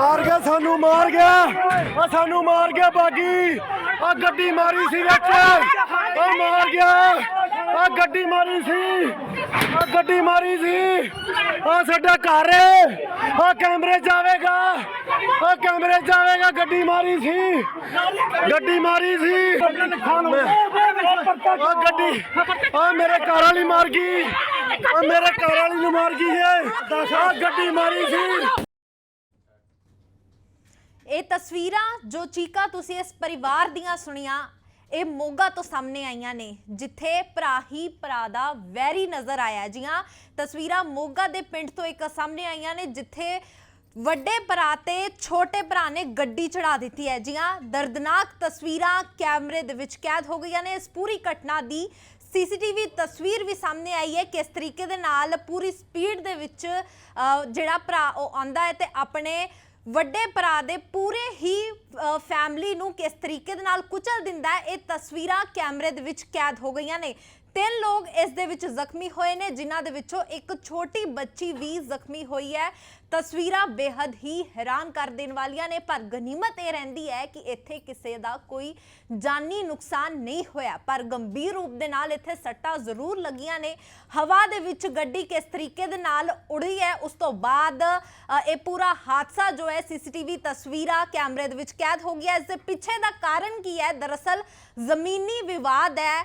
ਮਾਰ ਗਿਆ, ਸਾਨੂੰ ਮਾਰ ਗਿਆ। ਆ ਸਾਨੂੰ ਮਾਰ ਗਿਆ, ਬਾਗੀ। ਆ ਗੱਡੀ ਮਾਰੀ ਸੀ ਵਿੱਚ। ਆ ਮਾਰ ਗਿਆ। ਆ ਗੱਡੀ ਮਾਰੀ ਸੀ। ਆ ਗੱਡੀ ਮਾਰੀ ਸੀ। ਆ ਸਾਡਾ ਘਰ। ਆ ਕੈਮਰੇ ਜਾਵੇਗਾ ਆ ਕੈਮਰੇ ਜਾਵੇਗਾ ਗੱਡੀ ਮਾਰੀ ਸੀ। ਗੱਡੀ ਮਾਰੀ ਸੀ। ਆ ਗੱਡੀ। ਆ ਮੇਰੇ ਘਰ ਵਾਲੀ ਮਾਰ ਗਈ। ਆ ਮੇਰੇ ਘਰ ਵਾਲੀ ਨੂੰ ਮਾਰ ਗਈ ਏ। ਆ ਗੱਡੀ ਮਾਰੀ ਸੀ। ਇਹ ਤਸਵੀਰਾਂ ਜੋ ਚੀਕਾ ਤੁਸੀਂ ਇਸ ਪਰਿਵਾਰ ਦੀਆਂ ਸੁਣੀਆਂ, ਇਹ ਮੋਗਾ ਤੋਂ ਸਾਹਮਣੇ ਆਈਆਂ ਨੇ, ਜਿੱਥੇ ਭਰਾ ਹੀ ਭਰਾ ਦਾ ਵੈਰੀ ਨਜ਼ਰ ਆਇਆ ਜੀਆਂ ਤਸਵੀਰਾਂ ਮੋਗਾ ਦੇ ਪਿੰਡ ਤੋਂ ਇੱਕ ਸਾਹਮਣੇ ਆਈਆਂ ਨੇ, ਜਿੱਥੇ ਵੱਡੇ ਭਰਾ ਤੇ ਛੋਟੇ ਭਰਾ ਨੇ ਗੱਡੀ ਚੜਾ ਦਿੱਤੀ ਹੈ। ਜੀਆਂ ਦਰਦਨਾਕ ਤਸਵੀਰਾਂ ਕੈਮਰੇ ਦੇ ਵਿੱਚ ਕੈਦ ਹੋ ਗਈਆਂ ਨੇ। ਇਸ ਪੂਰੀ ਘਟਨਾ ਦੀ ਸੀਸੀਟੀਵੀ ਤਸਵੀਰ ਵੀ ਸਾਹਮਣੇ ਆਈ ਹੈ ਕਿਸ ਤਰੀਕੇ ਦੇ ਨਾਲ ਪੂਰੀ ਸਪੀਡ ਦੇ ਵਿੱਚ ਜਿਹੜਾ ਭਰਾ ਉਹ ਆਂਦਾ ਹੈ ਤੇ ਆਪਣੇ ਵੱਡੇ ਭਰਾ ਦੇ ਪੂਰੇ ਹੀ ਫੈਮਿਲੀ ਨੂੰ ਕਿਸ ਤਰੀਕੇ ਦੇ ਨਾਲ ਕੁਚਲ ਦਿੰਦਾ ਹੈ, ਇਹ ਤਸਵੀਰਾਂ ਕੈਮਰੇ ਦੇ ਵਿੱਚ ਕੈਦ ਹੋ ਗਈਆਂ ਨੇ। ਤਿੰਨ ਲੋਕ ਇਸ ਦੇ ਵਿੱਚ ਜ਼ਖਮੀ ਹੋਏ ਨੇ, ਜਿਨ੍ਹਾਂ ਦੇ ਵਿੱਚੋਂ ਇੱਕ ਛੋਟੀ ਬੱਚੀ ਵੀ ਜ਼ਖਮੀ ਹੋਈ ਹੈ। ਤਸਵੀਰਾਂ ਬੇहद ਹੀ ਹੈਰਾਨ ਕਰ ਦੇਣ ਵਾਲੀਆਂ ਨੇ, ਪਰ ਗਨੀਮਤ ਇਹ ਰਹਿੰਦੀ ਹੈ ਕਿ ਇੱਥੇ ਕਿਸੇ ਦਾ ਕੋਈ ਜਾਨੀ ਨੁਕਸਾਨ ਨਹੀਂ ਹੋਇਆ। ਪਰ ਗੰਭੀਰ ਰੂਪ ਦੇ ਨਾਲ ਇੱਥੇ ਸੱਟਾਂ ਜ਼ਰੂਰ ਲੱਗੀਆਂ ਨੇ। ਹਵਾ ਦੇ ਵਿੱਚ ਗੱਡੀ ਕਿਸ ਤਰੀਕੇ ਦੇ ਨਾਲ ਉੜੀ ਹੈ, ਉਸ ਤੋਂ ਬਾਅਦ ਇਹ ਪੂਰਾ ਹਾਦਸਾ ਜੋ ਹੈ, ਸੀਸੀਟੀਵੀ ਤਸਵੀਰਾਂ ਕੈਮਰੇ ਦੇ ਵਿੱਚ ਕੈਦ ਹੋ ਗਿਆ ਇਸ ਦੇ ਪਿੱਛੇ ਦਾ ਕਾਰਨ ਕੀ ਹੈ? ਦਰਅਸਲ ਜ਼ਮੀਨੀ ਵਿਵਾਦ ਹੈ।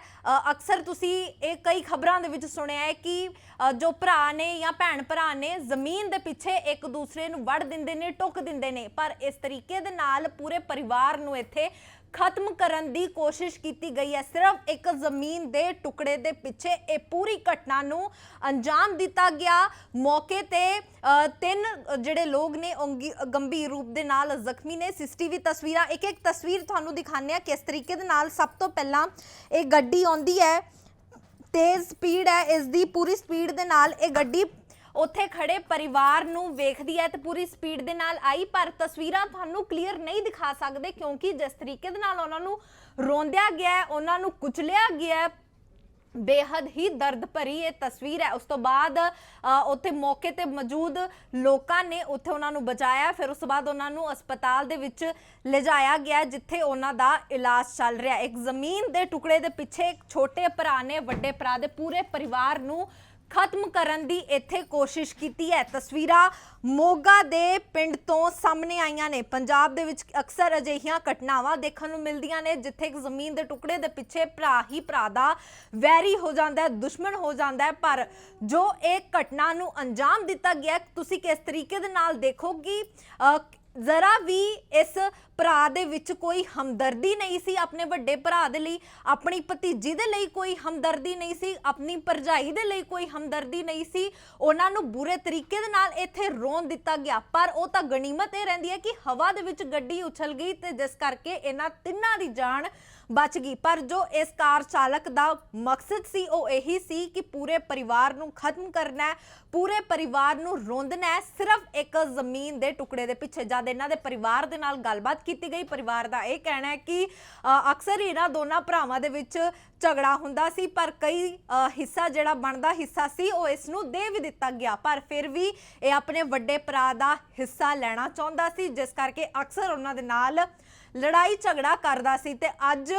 ਅਕਸਰ ਤੁਸੀਂ ਇਹ ਕਈ ਖਬਰਾਂ ਦੇ ਵਿੱਚ ਸੁਣਿਆ ਹੈ ਕਿ ਜੋ ਭਰਾ ਨੇ ਜਾਂ ਭੈਣ ਭਰਾ ਨੇ ਜ਼ਮੀਨ ਦੇ ਪਿੱਛੇ ਇੱਕ ਦੂਸਰੇ ਨੂੰ ਵੜ ਦਿੰਦੇ ਨੇ, ਟੁੱਕ ਦਿੰਦੇ ਨੇ। ਪਰ ਇਸ ਤਰੀਕੇ ਦੇ ਨਾਲ ਪੂਰੇ ਪਰਿਵਾਰ ਨੂੰ ਇੱਥੇ ਖਤਮ ਕਰਨ ਦੀ ਕੋਸ਼ਿਸ਼ ਕੀਤੀ ਗਈ ਹੈ। ਸਿਰਫ ਇੱਕ ਜ਼ਮੀਨ ਦੇ ਟੁਕੜੇ ਦੇ ਪਿੱਛੇ ਇਹ ਪੂਰੀ ਘਟਨਾ ਨੂੰ ਅੰਜਾਮ ਦਿੱਤਾ ਗਿਆ। ਮੌਕੇ ਤੇ ਤਿੰਨ ਜਿਹੜੇ ਲੋਕ ਨੇ ਉਹ ਗੰਭੀਰ ਰੂਪ ਦੇ ਨਾਲ ਜ਼ਖਮੀ ਨੇ। ਸੀਸੀਟੀਵੀ ਤਸਵੀਰਾਂ ਇੱਕ ਇੱਕ ਤਸਵੀਰ ਤੁਹਾਨੂੰ ਦਿਖਾਉਂਦੇ ਆ ਕਿਸ ਤਰੀਕੇ ਦੇ ਨਾਲ ਸਭ ਤੋਂ ਪਹਿਲਾਂ ਇਹ ਗੱਡੀ ਆਉਂਦੀ ਹੈ। ਤੇਜ਼ ਸਪੀਡ ਹੈ, ਇਸ ਦੀ ਪੂਰੀ ਸਪੀਡ ਦੇ ਨਾਲ ਇਹ ਗੱਡੀ ਉੱਥੇ ਖੜੇ ਪਰਿਵਾਰ ਨੂੰ ਵੇਖਦੀ ਹੈ ਤੇ ਪੂਰੀ ਸਪੀਡ ਦੇ ਨਾਲ ਆਈ, ਪਰ ਤਸਵੀਰਾਂ ਤੁਹਾਨੂੰ ਕਲੀਅਰ ਨਹੀਂ ਦਿਖਾ ਸਕਦੇ ਕਿਉਂਕਿ ਜਿਸ ਤਰੀਕੇ ਦੇ ਨਾਲ ਉਹਨਾਂ ਨੂੰ ਰੋਂਦਿਆ ਗਿਆ ਹੈ, ਉਹਨਾਂ ਨੂੰ ਕੁਚਲਿਆ ਗਿਆ ਹੈ, ਬੇਹੱਦ ਹੀ ਦਰਦ ਭਰੀ ਇਹ ਤਸਵੀਰ ਹੈ। ਉਸ ਤੋਂ ਬਾਅਦ ਉੱਥੇ ਮੌਕੇ ਤੇ ਮੌਜੂਦ ਲੋਕਾਂ ਨੇ ਉੱਥੇ ਉਹਨਾਂ ਨੂੰ ਬਚਾਇਆ, ਫਿਰ ਉਸ ਤੋਂ ਬਾਅਦ ਉਹਨਾਂ ਨੂੰ ਹਸਪਤਾਲ ਦੇ ਵਿੱਚ ਲਿਜਾਇਆ ਗਿਆ, ਜਿੱਥੇ ਉਹਨਾਂ ਦਾ ਇਲਾਜ ਚੱਲ ਰਿਹਾ ਇੱਕ ਜ਼ਮੀਨ ਦੇ ਟੁਕੜੇ ਦੇ ਪਿੱਛੇ ਇੱਕ ਛੋਟੇ ਭਰਾ ਨੇ ਵੱਡੇ ਭਰਾ ਦੇ ਪੂਰੇ ਪਰਿਵਾਰ ਨੂੰ ਖਤਮ ਕਰਨ ਦੀ ਇੱਥੇ ਕੋਸ਼ਿਸ਼ ਕੀਤੀ ਹੈ। ਤਸਵੀਰਾਂ ਮੋਗਾ ਦੇ ਪਿੰਡ ਤੋਂ ਸਾਹਮਣੇ ਆਈਆਂ ਨੇ। ਪੰਜਾਬ ਦੇ ਵਿੱਚ ਅਕਸਰ ਅਜਿਹੀਆਂ ਘਟਨਾਵਾਂ ਦੇਖਣ ਨੂੰ ਮਿਲਦੀਆਂ ਨੇ, ਜਿੱਥੇ ਇੱਕ ਜ਼ਮੀਨ ਦੇ ਟੁਕੜੇ ਦੇ ਪਿੱਛੇ ਭਰਾ ਹੀ ਭਰਾ ਦਾ ਵੈਰੀ ਹੋ ਜਾਂਦਾ ਹੈ, ਦੁਸ਼ਮਣ ਹੋ ਜਾਂਦਾ ਹੈ। ਪਰ ਜੋ ਇਹ ਘਟਨਾ ਨੂੰ ਅੰਜਾਮ ਦਿੱਤਾ ਗਿਆ ਤੁਸੀਂ ਕਿਸ ਤਰੀਕੇ ਦੇ ਨਾਲ ਦੇਖੋ ਕਿ ਜ਼ਰਾ ਵੀ ਇਸ ਭਰਾ ਦੇ ਵਿੱਚ ਕੋਈ ਹਮਦਰਦੀ ਨਹੀਂ ਸੀ ਆਪਣੇ ਵੱਡੇ ਭਰਾ ਦੇ ਲਈ, ਆਪਣੀ ਭਤੀਜੀ ਦੇ ਲਈ ਕੋਈ ਹਮਦਰਦੀ ਨਹੀਂ ਸੀ, ਆਪਣੀ ਭਰਜਾਈ ਦੇ ਲਈ ਕੋਈ ਹਮਦਰਦੀ ਨਹੀਂ ਸੀ, ਉਹਨਾਂ ਨੂੰ ਬੁਰੇ ਤਰੀਕੇ ਦੇ ਨਾਲ ਇੱਥੇ ਰੋਣ ਦਿੱਤਾ ਗਿਆ। ਪਰ ਉਹ ਤਾਂ ਗਨੀਮਤ ਇਹ ਰਹਿੰਦੀ ਹੈ ਕਿ ਹਵਾ ਦੇ ਵਿੱਚ ਗੱਡੀ ਉਛਲ ਗਈ ਤੇ ਜਿਸ ਕਰਕੇ ਇਹਨਾਂ ਤਿੰਨਾਂ ਦੀ ਜਾਨ ਬਚ ਗਈ। ਪਰ ਜੋ ਇਸ ਕਾਰ ਚਾਲਕ ਦਾ ਮਕਸਦ ਸੀ ਉਹ ਇਹੀ ਸੀ ਕਿ ਪੂਰੇ ਪਰਿਵਾਰ ਨੂੰ ਖਤਮ ਕਰਨਾ ਹੈ ਪੂਰੇ ਪਰਿਵਾਰ ਨੂੰ ਰੋਂਦਣਾ ਹੈ ਸਿਰਫ ਇੱਕ ਜ਼ਮੀਨ ਦੇ ਟੁਕੜੇ ਦੇ ਪਿੱਛੇ। ਜਦ ਇਹਨਾਂ ਦੇ ਪਰਿਵਾਰ ਦੇ ਨਾਲ ਗੱਲਬਾਤ ਕੀਤੀ ਗਈ ਪਰਿਵਾਰ ਦਾ ਇਹ ਕਹਿਣਾ ਹੈ ਕਿ ਅਕਸਰ ਇਹਨਾਂ ਦੋਨਾਂ ਭਰਾਵਾਂ ਦੇ ਵਿੱਚ ਝਗੜਾ ਹੁੰਦਾ ਸੀ ਪਰ ਕਈ ਅ, ਹਿੱਸਾ ਜਿਹੜਾ ਬਣਦਾ ਹਿੱਸਾ ਸੀ ਉਹ ਇਸ ਨੂੰ ਦੇ ਵੀ ਦਿੱਤਾ ਗਿਆ। ਪਰ ਫਿਰ ਵੀ ਇਹ ਆਪਣੇ ਵੱਡੇ ਭਰਾ ਦਾ ਹਿੱਸਾ ਲੈਣਾ ਚਾਹੁੰਦਾ ਸੀ ਜਿਸ ਕਰਕੇ ਅਕਸਰ ਉਹਨਾਂ ਦੇ ਨਾਲ ਲੜਾਈ ਝਗੜਾ ਕਰਦਾ ਸੀ ਤੇ ਅੱਜ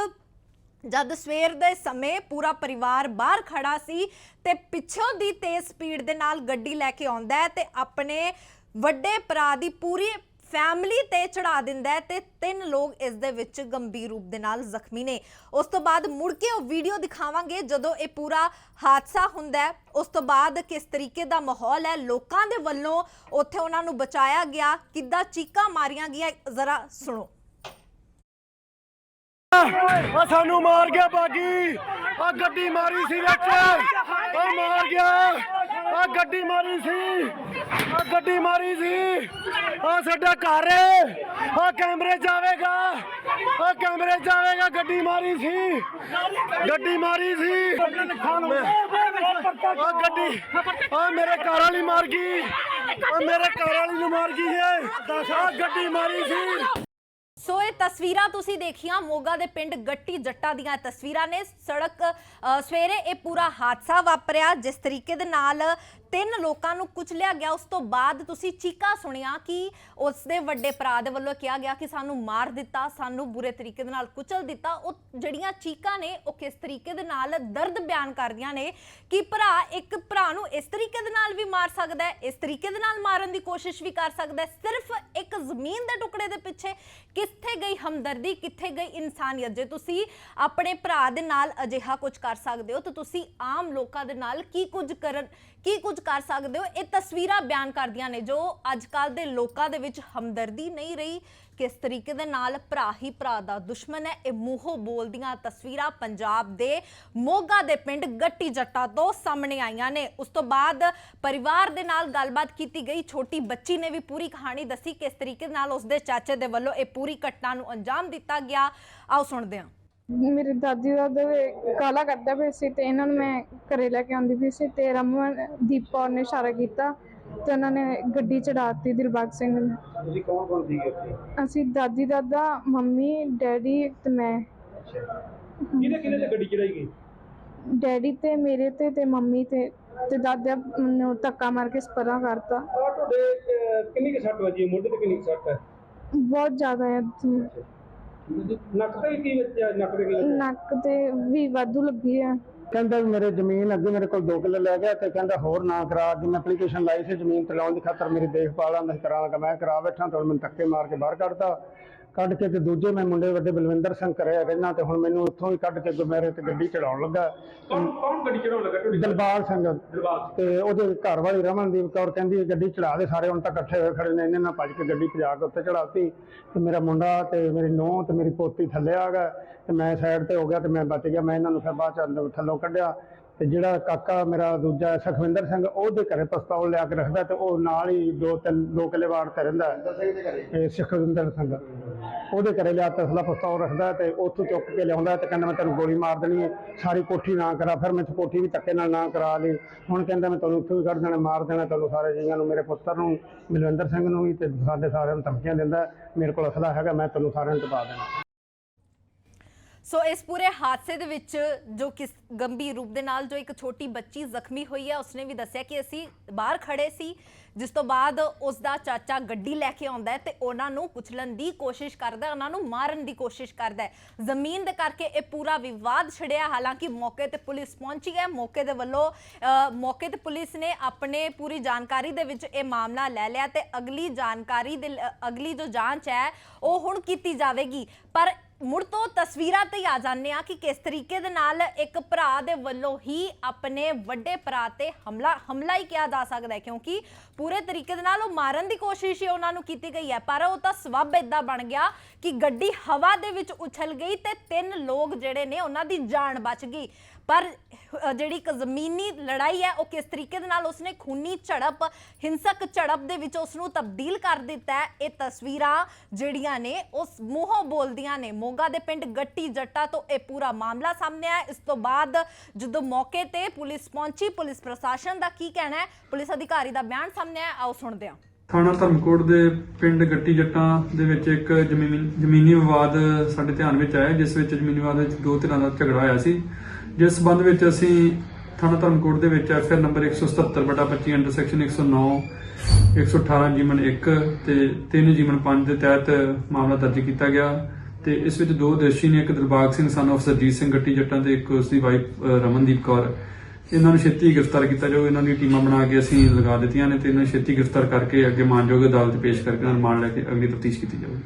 ਜਦ ਸਵੇਰ ਦੇ ਸਮੇਂ ਪੂਰਾ ਪਰਿਵਾਰ ਬਾਹਰ ਖੜਾ ਸੀ ਤੇ ਪਿੱਛੋਂ ਦੀ ਤੇਜ਼ ਸਪੀਡ ਦੇ ਨਾਲ ਗੱਡੀ ਲੈ ਕੇ ਆਉਂਦਾ ਹੈ ਤੇ ਆਪਣੇ ਵੱਡੇ ਭਰਾ ਦੀ ਪੂਰੀ ਫੈਮਿਲੀ ਤੇ ਚੜਾ ਦਿੰਦਾ ਹੈ ਤੇ ਤਿੰਨ ਲੋਕ ਇਸ ਦੇ ਵਿੱਚ ਗੰਭੀਰ ਰੂਪ ਦੇ ਨਾਲ ਜ਼ਖਮੀ ਨੇ। ਉਸ ਤੋਂ ਬਾਅਦ ਮੁੜ ਕੇ ਉਹ ਵੀਡੀਓ ਦਿਖਾਵਾਂਗੇ ਜਦੋਂ ਇਹ ਪੂਰਾ ਹਾਦਸਾ ਹੁੰਦਾ ਹੈ। ਉਸ ਤੋਂ ਬਾਅਦ ਕਿਸ ਤਰੀਕੇ ਦਾ ਮਾਹੌਲ ਹੈ, ਲੋਕਾਂ ਦੇ ਵੱਲੋਂ ਉੱਥੇ ਉਹਨਾਂ ਨੂੰ ਬਚਾਇਆ ਗਿਆ, ਕਿੱਦਾਂ ਚੀਕਾਂ ਮਾਰੀਆਂ ਗਈਆਂ, ਜ਼ਰਾ ਸੁਣੋ। ਆ ਸਾਨੂੰ ਮਾਰ ਗਿਆ ਬਾਗੀ। ਆ ਗੱਡੀ ਮਾਰੀ ਸੀ ਵਿੱਚ। ਆ ਮਾਰ ਗਿਆ। ਆ ਗੱਡੀ ਮਾਰੀ ਸੀ। ਆ ਗੱਡੀ ਮਾਰੀ ਸੀ। ਆ ਸਾਡਾ ਘਰ। ਆ ਕੈਮਰੇ ਜਾਵੇਗਾ ਆ ਕੈਮਰੇ ਜਾਵੇਗਾ ਗੱਡੀ ਮਾਰੀ ਸੀ। ਗੱਡੀ ਮਾਰੀ ਸੀ। ਆ ਗੱਡੀ। ਆ ਮੇਰੇ ਘਰ ਵਾਲੀ ਮਾਰ ਗਈ। ਆ ਮੇਰੇ ਘਰ ਵਾਲੀ ਨੂੰ ਮਾਰ ਗਈ ਏ। ਆ ਗੱਡੀ ਮਾਰੀ ਸੀ। ਸੋ ਇਹ ਤਸਵੀਰਾਂ ਤੁਸੀਂ ਦੇਖੀਆਂ ਮੋਗਾ ਦੇ ਪਿੰਡ ਗੱਟੀ ਜੱਟਾ ਦੀਆਂ ਇਹ ਤਸਵੀਰਾਂ ਨੇ। ਸੜਕ ਅ, ਸਵੇਰੇ ਇਹ ਪੂਰਾ ਹਾਦਸਾ ਵਾਪਰਿਆ ਜਿਸ ਤਰੀਕੇ ਦੇ ਨਾਲ ਤਿੰਨ ਲੋਕਾਂ ਨੂੰ ਕੁਚਲਿਆ ਗਿਆ। ਉਸ ਤੋਂ ਬਾਅਦ ਤੁਸੀਂ ਚੀਕਾਂ ਸੁਣਿਆ ਕਿ ਉਸ ਦੇ ਵੱਡੇ ਭਰਾ ਦੇ ਵੱਲੋਂ ਕਿਹਾ ਗਿਆ ਕਿ ਸਾਨੂੰ ਮਾਰ ਦਿੱਤਾ ਸਾਨੂੰ ਬੁਰੇ ਤਰੀਕੇ ਦੇ ਨਾਲ ਕੁਚਲ ਦਿੱਤਾ। ਉਹ ਜਿਹੜੀਆਂ ਚੀਕਾਂ ਨੇ ਉਹ ਕਿਸ ਤਰੀਕੇ ਦੇ ਨਾਲ ਦਰਦ ਬਿਆਨ ਕਰਦੀਆਂ ਨੇ ਕਿ ਭਰਾ ਇੱਕ ਭਰਾ ਨੂੰ ਇਸ ਤਰੀਕੇ ਦੇ ਨਾਲ ਵੀ ਮਾਰ ਸਕਦਾ ਹੈ ਇਸ ਤਰੀਕੇ ਦੇ ਨਾਲ ਮਾਰਨ ਦੀ ਕੋਸ਼ਿਸ਼ ਵੀ ਕਰ ਸਕਦਾ ਹੈ। ਸਿਰਫ ਇੱਕ ਜ਼ਮੀਨ ਦੇ ਟੁਕੜੇ ਦੇ ਪਿੱਛੇ ਕਿਸ ਕਿੱਥੇ ਗਈ ਹਮਦਰਦੀ, ਕਿੱਥੇ ਗਈ ਇਨਸਾਨੀਅਤ? ਜੇ ਤੁਸੀਂ ਆਪਣੇ ਭਰਾ ਦੇ ਨਾਲ ਅਜਿਹਾ ਕੁਝ ਕਰ ਸਕਦੇ ਹੋ, ਤਾਂ ਤੁਸੀਂ ਆਮ ਲੋਕਾਂ ਦੇ ਨਾਲ ਕੀ ਕੁਝ ਕਰਨ, ਕੀ ਕੁਝ ਕਰ ਸਕਦੇ ਹੋ? ਇਹ ਤਸਵੀਰਾਂ ਬਿਆਨ ਕਰਦੀਆਂ ਨੇ ਜੋ ਅੱਜ ਕੱਲ ਦੇ ਲੋਕਾਂ ਦੇ ਵਿੱਚ ਹਮਦਰਦੀ ਨਹੀਂ ਰਹੀ ਕਿਸ ਤਰੀਕੇ ਦੇ ਨਾਲ ਭਰਾ ਹੀ ਭਰਾ ਦਾ ਦੁਸ਼ਮਣ ਹੈ? ਇਹ ਮੂੰਹੋਂ ਬੋਲਦੀਆਂ ਤਸਵੀਰਾਂ ਪੰਜਾਬ ਦੇ ਮੋਗਾ ਦੇ ਪਿੰਡ ਗੱਟੀ ਜੱਟਾ ਤੋਂ ਸਾਹਮਣੇ ਆਈਆਂ ਨੇ। ਉਸ ਤੋਂ ਬਾਅਦ ਪਰਿਵਾਰ ਦੇ ਨਾਲ ਗੱਲਬਾਤ ਕੀਤੀ ਗਈ। ਛੋਟੀ ਬੱਚੀ ਨੇ ਵੀ ਪੂਰੀ ਕਹਾਣੀ ਦੱਸੀ। ਕਿਸ ਤਰੀਕੇ ਨਾਲ ਉਸਦੇ ਚਾਚੇ ਦੇ ਵੱਲੋਂ ਇਹ ਪੂਰੀ ਘਟਨਾ ਨੂੰ ਅੰਜਾਮ ਦਿੱਤਾ ਗਿਆ? ਆਓ ਸੁਣਦੇ ਹਾਂ। ਮੇਰੇ ਦਾਦੀ ਦਾਦਾ ਵੀ ਕਾਲਾ ਕਰਦਾ ਪਏ ਸੀ ਤੇ ਇਹਨਾਂ ਨੂੰ ਮੈਂ ਘਰੇ ਲੈ ਕੇ ਆਉਂਦੀ ਪਈ ਸੀ ਤੇ ਰਮਨ, ਦੀਪ ਕੌਰ ਨੇ ਇਸ਼ਾਰਾ ਕੀਤਾ। ਤੇ ਉਹਨਾਂ ਨੇ ਗੱਡੀ ਚੜਾਤੀ ਦਿਲਬਾਗ ਸਿੰਘ ਨੇ। ਤੁਸੀਂ ਕੌਣ ਕੌਣ ਸੀਗੇ ਉੱਥੇ? ਅਸੀਂ ਦਾਦੀ ਦਾਦਾ ਮੰਮੀ ਡੈਡੀ ਤੇ ਮੈਂ। ਕਿਹਦੇ ਕਿਹਦੇ ਤੇ ਗੱਡੀ ਚੜਾਈ ਗਈ? ਡੈਡੀ ਤੇ ਮੇਰੇ ਤੇ ਤੇ ਮੰਮੀ ਤੇ। ਤੇ ਦਾਦਾ ਨੂੰ ਧੱਕਾ ਮਾਰ ਕੇ ਸਪਰਾ ਕਰਤਾ। ਆ ਤੁਹਾਡੇ ਅਹ, ਕਿੰਨੀ ਕੁ ਸੱਟ ਵੱਜੀ? ਹੈ? ਮੋਢੇ ਤੇ ਕਿੰਨੀ ਕੁ ਸੱਟ ਹੈ? ਬਹੁਤ ਜ਼ਿਆਦਾ ਹੈ ਨੱਕ ਤੇ ਕੀ ਵੱਜਿਆ? ਨੱਕ ਤੇ ਕੀ ਵੱਜਿਆ? ਨੱਕ ਤੇ ਵੀ ਵਾਧੂ ਲੱਗੀ ਹੈ। ਕਹਿੰਦਾ ਵੀ ਮੇਰੇ ਜ਼ਮੀਨ ਅੱਗੇ ਮੇਰੇ ਕੋਲ 2 ਕਿੱਲੇ ਲੈ ਗਿਆ ਤੇ ਕਹਿੰਦਾ ਹੋਰ ਨਾ ਕਰਾ ਅੱਜ ਮੈਂ ਐਪਲੀਕੇਸ਼ਨ ਲਾਈ ਸੀ ਜ਼ਮੀਨ ਤੇ ਲਾਉਣ ਦੀ ਖਾਤਰ ਮੇਰੀ ਦੇਖਭਾਲ ਆਂਦਾ ਕਰਾਂਗਾ ਮੈਂ ਕਰਾ ਬੈਠਾ ਤੇ ਹੁਣ ਮੈਨੂੰ ਧੱਕੇ ਮਾਰ ਕੇ ਬਾਹਰ ਕੱਢਤਾ। ਕੱਢ ਕੇ ਤੇ ਦੂਜੇ ਮੈਂ ਮੁੰਡੇ ਵੱਡੇ ਬਲਵਿੰਦਰ ਸਿੰਘ ਕਰਿਆ ਰਹਿਣਾ ਤੇ ਹੁਣ ਮੈਨੂੰ ਉੱਥੋਂ ਹੀ ਕੱਢ ਕੇ ਮੇਰੇ ਤੇ ਗੱਡੀ ਚੜਾਉਣ ਲੱਗਾ। ਕੌਣ ਕੌਣ ਗੱਡੀ ਚੜਾਉਣ ਲੱਗਾ ਤੁਹਾਡੀ? ਦਿਲਬਾਗ ਸਿੰਘ। ਤੇ ਉਹਦੇ ਘਰ ਵਾਲੀ ਰਮਨਦੀਪ ਕੌਰ ਕਹਿੰਦੀ ਗੱਡੀ ਚੜਾ ਦੇ ਸਾਰੇ ਹੁਣ ਤਾਂ ਇਕੱਠੇ ਹੋਏ ਖੜੇ ਨੇ ਇਹਨੇ ਨਾਲ ਭੱਜ ਕੇ ਗੱਡੀ ਭਜਾ ਕੇ ਉੱਤੇ ਚੜਾਤੀ ਤੇ ਮੇਰਾ ਮੁੰਡਾ ਤੇ ਮੇਰੀ ਨੂੰਹ ਤੇ ਮੇਰੀ ਪੋਤੀ ਥੱਲੇ ਆ ਗਏ ਤੇ ਮੈਂ ਸਾਈਡ ਤੇ ਹੋ ਗਿਆ ਤੇ ਮੈਂ ਬਚ ਗਿਆ ਮੈਂ ਇਹਨਾਂ ਨੂੰ ਫਿਰ ਬਾਅਦ ਚ ਅੰਦਰ ਥੱਲੋਂ ਕੱਢਿਆ ਤੇ ਜਿਹੜਾ ਕਾਕਾ ਮੇਰਾ ਦੂਜਾ ਸੁਖਵਿੰਦਰ ਸਿੰਘ ਉਹਦੇ ਘਰੇ ਪਿਸਤੌਲ ਲਿਆ ਕੇ ਰੱਖਦਾ ਤੇ ਉਹ ਨਾਲ ਹੀ ਦੋ ਤਿੰਨ ਦੋ ਕਿੱਲੇ ਵਾਰ ਤੇ ਰਹਿੰਦਾ ਇਹ ਸੁਖਵਿੰਦਰ ਸਿੰਘ। ਉਹਦੇ ਘਰੇ ਲਿਆ ਤਸਲਾ ਪਿਸਤੌਲ ਰੱਖਦਾ ਤੇ ਉੱਥੋਂ ਚੁੱਕ ਕੇ ਲਿਆਉਂਦਾ ਤੇ ਕਹਿੰਦਾ ਮੈਂ ਤੈਨੂੰ ਗੋਲੀ ਮਾਰ ਦੇਣੀ ਹੈ ਸਾਰੀ ਕੋਠੀ ਨਾ ਕਰਾ ਫਿਰ ਮੈਂ ਕੋਠੀ ਵੀ ਧੱਕੇ ਨਾਲ ਨਾ ਕਰਾ ਲਈ। ਹੁਣ ਕਹਿੰਦਾ ਮੈਂ ਤੁਹਾਨੂੰ ਉੱਥੋਂ ਵੀ ਕੱਢ ਦੇਣਾ ਮਾਰ ਦੇਣਾ ਤੁਹਾਨੂੰ ਸਾਰੇ ਜੀਆਂ ਨੂੰ ਮੇਰੇ ਪੁੱਤਰ ਨੂੰ ਮਲਵਿੰਦਰ ਸਿੰਘ ਨੂੰ ਵੀ ਤੇ ਸਾਡੇ ਸਾਰਿਆਂ ਨੂੰ ਧਮਕੀਆਂ ਦਿੰਦਾ ਮੇਰੇ ਕੋਲ ਅਸਲਾ ਹੈਗਾ ਮੈਂ ਤੁਹਾਨੂੰ ਸਾਰਿਆਂ ਨੂੰ ਟਪਾ ਦੇਣਾ। ਸੋ ਇਸ ਪੂਰੇ ਹਾਦਸੇ ਦੇ ਵਿੱਚ ਜੋ ਕਿਸ ਗੰਭੀਰ ਰੂਪ ਦੇ ਨਾਲ ਜੋ ਇੱਕ ਛੋਟੀ ਬੱਚੀ ਜ਼ਖਮੀ ਹੋਈ ਹੈ, ਉਸਨੇ ਵੀ ਦੱਸਿਆ ਕਿ ਅਸੀਂ ਬਾਹਰ ਖੜੇ ਸੀ, ਜਿਸ ਤੋਂ ਬਾਅਦ ਉਸ ਦਾ ਚਾਚਾ ਗੱਡੀ ਲੈ ਕੇ ਆਉਂਦਾ ਹੈ ਤੇ ਉਹਨਾਂ ਨੂੰ ਕੁਚਲਣ ਦੀ ਕੋਸ਼ਿਸ਼ ਕਰਦਾ ਹੈ, ਉਹਨਾਂ ਨੂੰ ਮਾਰਨ ਦੀ ਕੋਸ਼ਿਸ਼ ਕਰਦਾ ਹੈ। ਜ਼ਮੀਨ ਦੇ ਕਰਕੇ ਇਹ ਪੂਰਾ ਵਿਵਾਦ ਛਿੜਿਆ, ਹਾਲਾਂਕਿ ਮੌਕੇ ਤੇ ਪੁਲਿਸ ਪਹੁੰਚੀ ਹੈ। ਮੌਕੇ ਦੇ ਵੱਲੋਂ ਮੌਕੇ ਤੇ ਪੁਲਿਸ ਨੇ ਆਪਣੇ ਪੂਰੀ ਜਾਣਕਾਰੀ ਦੇ ਵਿੱਚ ਇਹ ਮਾਮਲਾ ਲੈ ਲਿਆ ਤੇ ਅਗਲੀ ਜਾਣਕਾਰੀ ਦੇ ਅਗਲੀ ਜੋ ਜਾਂਚ ਹੈ, ਉਹ ਹੁਣ ਕੀਤੀ ਜਾਵੇਗੀ। ਪਰ ਮੁੜ ਤੋਂ ਤਸਵੀਰਾਂ ਤੇ ਹੀ ਆ ਜਾਂਦੇ ਆ ਕਿ ਕਿਸ ਤਰੀਕੇ ਦੇ ਨਾਲ ਇੱਕ ਭਰਾ ਦੇ ਵੱਲੋਂ ਹੀ ਆਪਣੇ ਵੱਡੇ ਭਰਾ ਤੇ ਹਮਲਾ ਹਮਲਾ ਹੀ ਕਿਹਾ ਜਾ ਸਕਦਾ ਹੈ, ਕਿਉਂਕਿ ਪੂਰੇ ਤਰੀਕੇ ਦੇ ਨਾਲ ਉਹ ਮਾਰਨ ਦੀ ਕੋਸ਼ਿਸ਼ ਹੀ ਉਹਨਾਂ ਨੂੰ ਕੀਤੀ ਗਈ ਹੈ। ਪਰ ਉਹ ਤਾਂ ਸਬੱਬ ਇਦਾਂ ਬਣ ਗਿਆ ਕਿ ਗੱਡੀ ਹਵਾ ਦੇ ਵਿੱਚ ਉਛਲ ਗਈ ਤੇ ਤਿੰਨ ਲੋਕ ਜਿਹੜੇ ਨੇ ਉਹਨਾਂ ਦੀ ਜਾਨ ਬਚ ਗਈ। ਪਰ ਅ, ਜਿਹੜੀ ਇੱਕ ਜ਼ਮੀਨੀ ਲੜਾਈ ਹੈ ਉਹ ਕਿਸ ਤਰੀਕੇ ਦੇ ਨਾਲ ਉਸਨੇ ਖੂਨੀ ਝੜਪ ਹਿੰਸਕ ਝੜਪ ਦੇ ਵਿੱਚ ਉਸ ਨੂੰ ਤਬਦੀਲ ਕਰ ਦਿੱਤਾ ਹੈ ਇਹ ਤਸਵੀਰਾਂ ਜਿਹੜੀਆਂ ਨੇ ਉਸ ਮੂੰਹੋਂ ਬੋਲਦੀਆਂ ਨੇ। ਮੋਗਾ ਦੇ ਪਿੰਡ ਗੱਟੀ ਜੱਟਾ ਤੋਂ ਇਹ ਪੂਰਾ ਮਾਮਲਾ ਸਾਹਮਣੇ ਆਇਆ ਇਸ ਤੋਂ ਬਾਅਦ ਜਦੋਂ ਮੌਕੇ ਤੇ ਪੁਲਿਸ ਪਹੁੰਚੀ ਪੁਲਿਸ ਪ੍ਰਸ਼ਾਸਨ ਦਾ ਕੀ ਕਹਿਣਾ ਹੈ ਪੁਲਿਸ ਅਧਿਕਾਰੀ ਦਾ ਬਿਆਨ ਸਾਹਮਣੇ ਆਇਆ ਆਓ ਸੁਣਦੇ ਹਾਂ। ਥਾਣਾ ਧਰਮਕੋਟ ਦੇ ਪਿੰਡ ਗੱਟੀ ਜੱਟਾਂ ਦੇ ਵਿੱਚ ਇੱਕ ਜ਼ਮੀਨ ਜ਼ਮੀਨੀ ਵਿਵਾਦ ਸਾਡੇ ਧਿਆਨ ਵਿੱਚ ਆਇਆ ਜਿਸ ਵਿੱਚ ਜ਼ਮੀਨੀ ਵਿਵਾਦ ਵਿੱਚ ਦੋ ਧਿਰਾਂ ਦਾ ਝਗੜਾ ਹੋਇਆ ਸੀ। ਜਿਸ ਸੰਬੰਧ ਵਿੱਚ ਅਸੀਂ ਥਾਣਾ ਧਰਮਕੋਟ ਦੇ ਵਿੱਚ ਐਫਆਰ ਨੰਬਰ 177 ਬਟਾ 25 ਅੰਡਰ ਸੈਕਸ਼ਨ 109 118 ਜੀਵਨ 1 ਤੇ 3 ਜੀਵਨ 5 ਦੇ ਤਹਿਤ ਮਾਮਲਾ ਦਰਜ ਕੀਤਾ ਗਿਆ ਤੇ ਇਸ ਵਿੱਚ ਦੋ ਦੋਸ਼ੀ ਨੇ ਇੱਕ ਦਿਲਬਾਗ ਸਿੰਘ ਸਨ of ਸਰਜੀਤ ਸਿੰਘ ਗੱਟੀ ਜੱਟਾਂ ਤੇ ਇੱਕ ਉਸ ਦੀ ਵਾਈਫ ਰਮਨਦੀਪ ਕੌਰ। ਇਹਨਾਂ ਨੂੰ ਛੇਤੀ ਗ੍ਰਿਫਤਾਰ ਕੀਤਾ ਜਾਊ, ਇਹਨਾਂ ਦੀ ਟੀਮਾਂ ਬਣਾ ਕੇ ਅਸੀਂ ਲਗਾ ਦਿੱਤੀਆਂ ਨੇ ਤੇ ਇਹਨਾਂ ਨੂੰ ਛੇਤੀ ਗ੍ਰਿਫਤਾਰ ਕਰਕੇ ਅੱਗੇ ਮਾਨਯੋਗ ਅਦਾਲਤ ਪੇਸ਼ ਕਰਕੇ ਇਹਨਾਂ ਨੂੰ ਰਿਮਾਂਡ ਲੈ ਕੇ ਅਗਲੀ ਤਫਤੀਸ਼ ਕੀਤੀ ਜਾਊਗੀ।